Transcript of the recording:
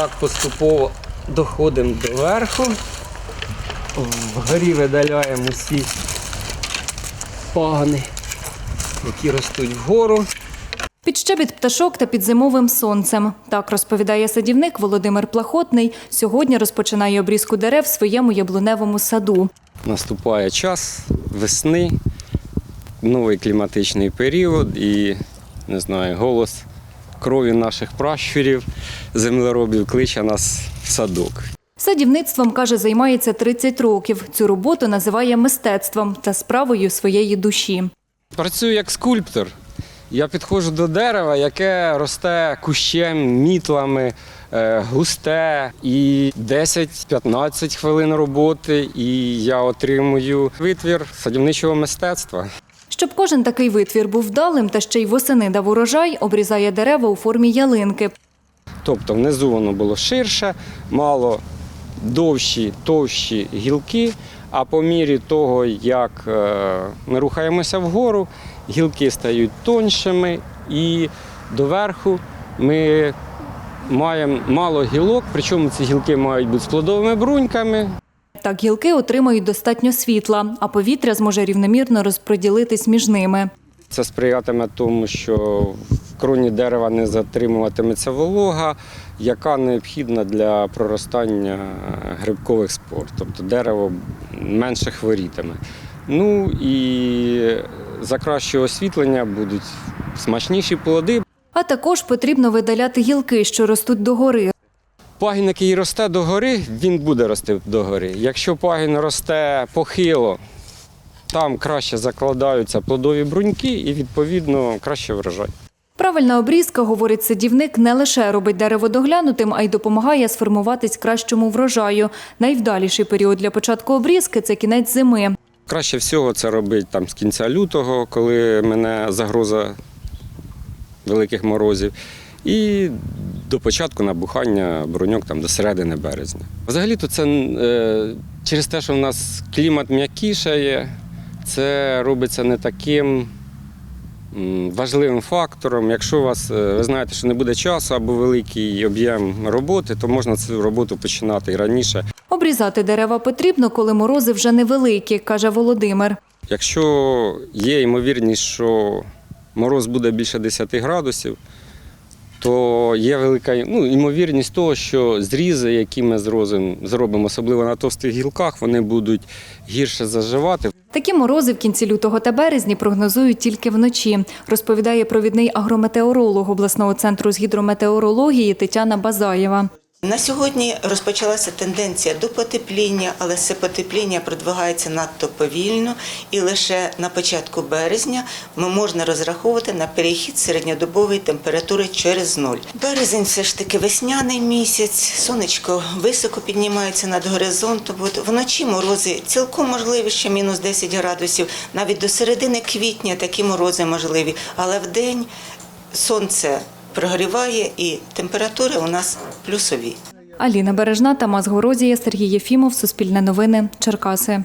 так поступово доходимо до верху. Вгорі видаляємо усі пагани, які ростуть вгору. Під щебіт пташок та під зимовим сонцем. Так розповідає садівник Володимир Плахотний. Сьогодні розпочинає обрізку дерев в своєму яблуневому саду. Наступає час весни, новий кліматичний період і не знаю, голос крові наших пращурів, землеробів кличе нас в садок. Садівництвом, каже, займається 30 років. Цю роботу називає мистецтвом та справою своєї душі. Працюю як скульптор. Я підходжу до дерева, яке росте кущем, мітлами, е, густе. І 10-15 хвилин роботи, і я отримую витвір садівничого мистецтва. Щоб кожен такий витвір був вдалим та ще й восени дав урожай, обрізає дерева у формі ялинки. Тобто внизу воно було ширше, мало довші, товщі гілки, а по мірі того, як е, ми рухаємося вгору, гілки стають тоншими і доверху ми маємо мало гілок, причому ці гілки мають бути з плодовими бруньками. Так гілки отримають достатньо світла, а повітря зможе рівномірно розподілитись між ними. Це сприятиме тому, що в кроні дерева не затримуватиметься волога, яка необхідна для проростання грибкових спор. Тобто дерево менше хворітиме. Ну і за краще освітлення будуть смачніші плоди. А також потрібно видаляти гілки, що ростуть догори. Пагін, який росте догори, він буде рости догори. Якщо пагін росте похило, там краще закладаються плодові бруньки і відповідно краще врожай. Правильна обрізка, говорить садівник, не лише робить дерево доглянутим, а й допомагає сформуватись кращому врожаю. Найвдаліший період для початку обрізки це кінець зими. Краще всього це робити там з кінця лютого, коли мене загроза великих морозів, і до початку набухання броньок там, до середини березня. Взагалі-то це е, через те, що в нас клімат м'якішає, це робиться не таким важливим фактором. Якщо у вас, е, ви знаєте, що не буде часу або великий об'єм роботи, то можна цю роботу починати і раніше. Обрізати дерева потрібно, коли морози вже невеликі, каже Володимир. Якщо є ймовірність, що мороз буде більше 10 градусів, то є велика ну, ймовірність того, що зрізи, які ми зробимо, особливо на товстих гілках, вони будуть гірше заживати. Такі морози в кінці лютого та березні прогнозують тільки вночі, розповідає провідний агрометеоролог обласного центру з гідрометеорології Тетяна Базаєва. На сьогодні розпочалася тенденція до потепління, але це потепління продвигається надто повільно, і лише на початку березня ми можна розраховувати на перехід середньодобової температури через ноль. Березень все ж таки весняний місяць, сонечко високо піднімається над горизонтом. От вночі морози цілком можливі ще мінус 10 градусів, навіть до середини квітня такі морози можливі, але вдень сонце прогріває і температури у нас плюсові. Аліна Бережна, Тамас Горозія, Сергій Єфімов, Суспільне новини, Черкаси.